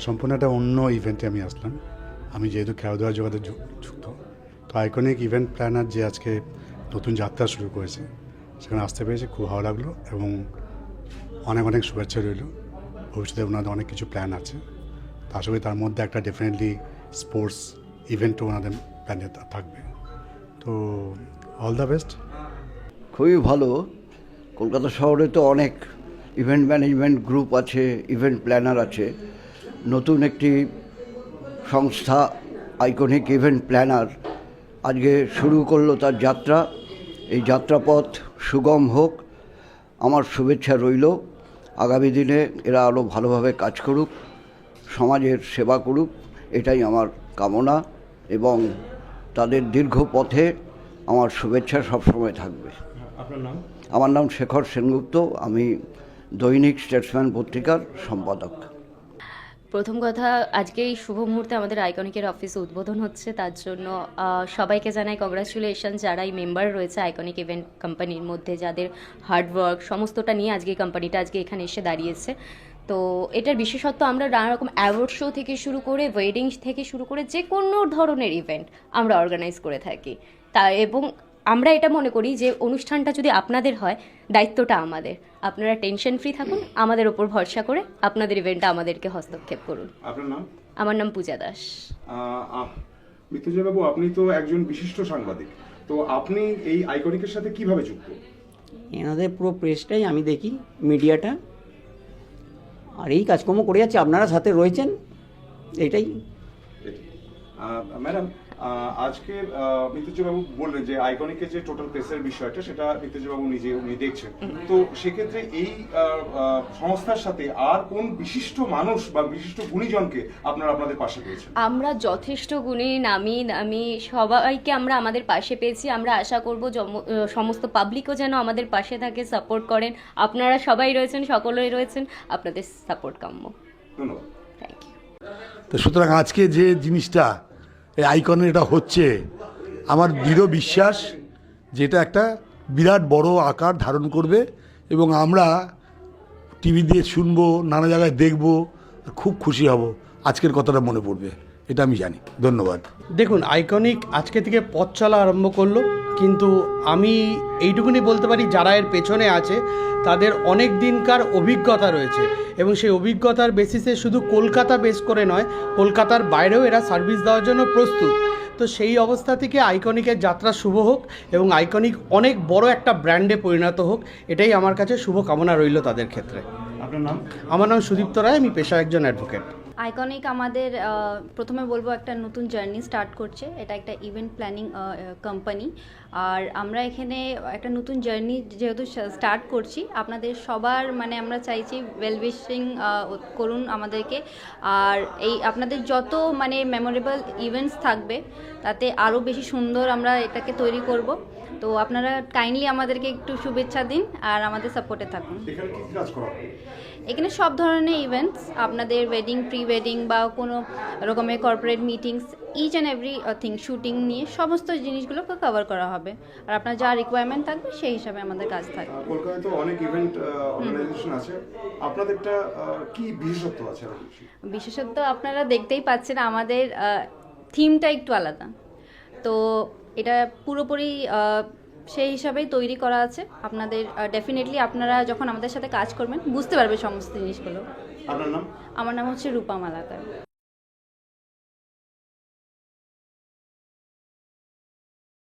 সম্পূর্ণ একটা অন্য ইভেন্টে আমি আসলাম। আমি যেহেতু খেলা দেওয়ার জগতে যুক্ত, তো আইকনিক ইভেন্ট প্ল্যানার যে আজকে নতুন যাত্রা শুরু করেছে, সেখানে আসতে পেরেছি, খুব ভালো লাগল এবং অনেক অনেক শুভেচ্ছা রইল। ভবিষ্যতে ওনাদের অনেক কিছু প্ল্যান আছে। তার করি তার মধ্যে একটা ডেফিনেটলি স্পোর্টস ইভেন্টও ওনাদের প্ল্যানে থাকবে। তো অল দ্য বেস্ট খুবই ভালো। কলকাতা শহরে তো অনেক ইভেন্ট ম্যানেজমেন্ট গ্রুপ আছে ইভেন্ট প্ল্যানার আছে। নতুন একটি সংস্থা আইকনিক ইভেন্ট প্ল্যানার আজকে শুরু করল তার যাত্রা। এই যাত্রাপথ সুগম হোক আমার শুভেচ্ছা রইল। আগামী দিনে এরা আরও ভালোভাবে কাজ করুক সমাজের সেবা করুক এটাই আমার কামনা এবং তাদের দীর্ঘ পথে আমার শুভেচ্ছা সবসময় থাকবে। আপনার নাম? আমার নাম শেখর সেনগুপ্ত আমি দৈনিক স্টেটসম্যান পত্রিকার সম্পাদক। প্রথম কথা, আজকে এই শুভ মুহূর্তে আমাদের আইকনিকের অফিস উদ্বোধন হচ্ছে। তার জন্য সবাইকে জানাই কংগ্রাচুলেশন যারা এই মেম্বার রয়েছে আইকনিক ইভেন্ট কোম্পানির মধ্যে, যাদের হার্ডওয়ার্ক সমস্তটা নিয়ে আজকে কোম্পানিটা আজকে এখানে এসে দাঁড়িয়েছে। তো, এটার বিশেষত্ব, আমরা নানা রকম অ্যাওয়ার্ড শো থেকে শুরু করে ওয়েডিং থেকে শুরু করে যে কোনো ধরনের ইভেন্ট আমরা অর্গানাইজ করে থাকি। তা, এবং আমরা এটা মনে করি যে অনুষ্ঠানটা যদি আপনাদের হয় দায়িত্বটা আমাদের। আপনারা টেনশন ফ্রি থাকুন আমাদের ওপর ভরসা করে আপনাদের ইভেন্টটা আমাদেরকে হস্তক্ষেপ করুন। আপনার নাম? আমার নাম পূজা দাস। মৃত্যুঞ্জয় বাবু আপনি তো একজন বিশিষ্ট সাংবাদিক। তো আপনি এই আইকনিকের সাথে কীভাবে যুক্ত? এনাদের পুরো প্রেসটাই আমি দেখি মিডিয়াটা আর এই কাজকর্ম করে যাচ্ছে আপনারা সাথে রয়েছেন এটাই। ম্যাডাম আজকে আহ, বাবু বললেন যে আইকনিকের যে টোটাল প্রেসের বিষয়টা সেটা মৃত্যুঞ্জয় বাবু নিজে উনি দেখছেন। তো সেক্ষেত্রে এই সংস্থার সাথে আর কোন বিশিষ্ট মানুষ বা বিশিষ্ট গুণীজনকে আপনারা আপনাদের পাশে পেয়েছেন? আমরা যথেষ্ট গুণী নামি নামি সবাইকে আমরা আমাদের পাশে পেয়েছি। আমরা আশা করব সমস্ত পাবলিকও যেন আমাদের পাশে থাকে সাপোর্ট করেন। আপনারা সবাই রয়েছেন সকলেই রয়েছেন। আপনাদের সাপোর্ট কাম্য। ধন্যবাদ। থ্যাংক ইউ তো সুতরাং আজকে যে জিনিসটা এই আইকনে এটা হচ্ছে। আমার দৃঢ় বিশ্বাস যে এটা একটা বিরাট বড় আকার ধারণ করবে এবং আমরা টিভি দিয়ে শুনব, নানা জায়গায় দেখব, খুব খুশি হব। আজকের কথাটা মনে পড়বে, এটা আমি জানি। ধন্যবাদ। দেখুন আইকনিক আজকে থেকে পথ চলা আরম্ভ করল। কিন্তু আমি এইটুকুনি বলতে পারি যারা এর পেছনে আছে তাদের অনেক দিনকার অভিজ্ঞতা রয়েছে এবং সেই অভিজ্ঞতার বেসিসে শুধু কলকাতা বেস করে নয় কলকাতার বাইরেও এরা সার্ভিস দেওয়ার জন্য প্রস্তুত। তো সেই অবস্থা থেকে আইকনিকের যাত্রা শুভ হোক এবং আইকনিক অনেক বড় একটা ব্র্যান্ডে পরিণত হোক এটাই আমার কাছে শুভ কামনা রইল তাদের ক্ষেত্রে। আপনার নাম? আমার নাম সুদীপ্ত রায় আমি পেশা একজন অ্যাডভোকেট আইকনিক আমাদের প্রথমে বলব একটা নতুন জার্নি স্টার্ট করছে। এটা একটা ইভেন্ট প্ল্যানিং কোম্পানি আর আমরা এখানে একটা নতুন জার্নি যেহেতু স্টার্ট করছি, আপনাদের সবার মানে আমরা চাইছি ওয়েল উইশিং করুন আমাদেরকে। আর এই আপনাদের যত মানে মেমোরেবল ইভেন্টস থাকবে, তাতে আরও বেশি সুন্দর আমরা এটাকে তৈরি করব। তো আপনারা কাইন্ডলি আমাদেরকে একটু শুভেচ্ছা দিন আর আমাদের সাপোর্টে থাকুন। এখানে সব ধরনের ইভেন্টস আপনাদের ওয়েডিং প্রি ওয়েডিং বা কোনো রকমের corporate meetings each and everything shooting নিয়ে সমস্ত জিনিসগুলোকে কভার করা হবে। আর আপনার যা রিকোয়ারমেন্ট থাকবে সেই হিসাবে আমাদের কাজ থাকবে। কলকাতায় তো অনেক ইভেন্ট অর্গানাইজেশন আছে। আপনাদেরটা কি বিশেষত্ব আছে আরও বেশি বিশেষত আপনারা দেখতেই পাচ্ছেন আমাদের থিমটা একটু আলাদা। তো এটা পুরোপুরি সেই হিসাবেই তৈরি করা আছে। আপনাদের ডেফিনেটলি আপনারা যখন আমাদের সাথে কাজ করবেন বুঝতে পারবে সমস্ত জিনিসগুলো। আপনার নাম? আমার নাম হচ্ছে রূপা মালাকার।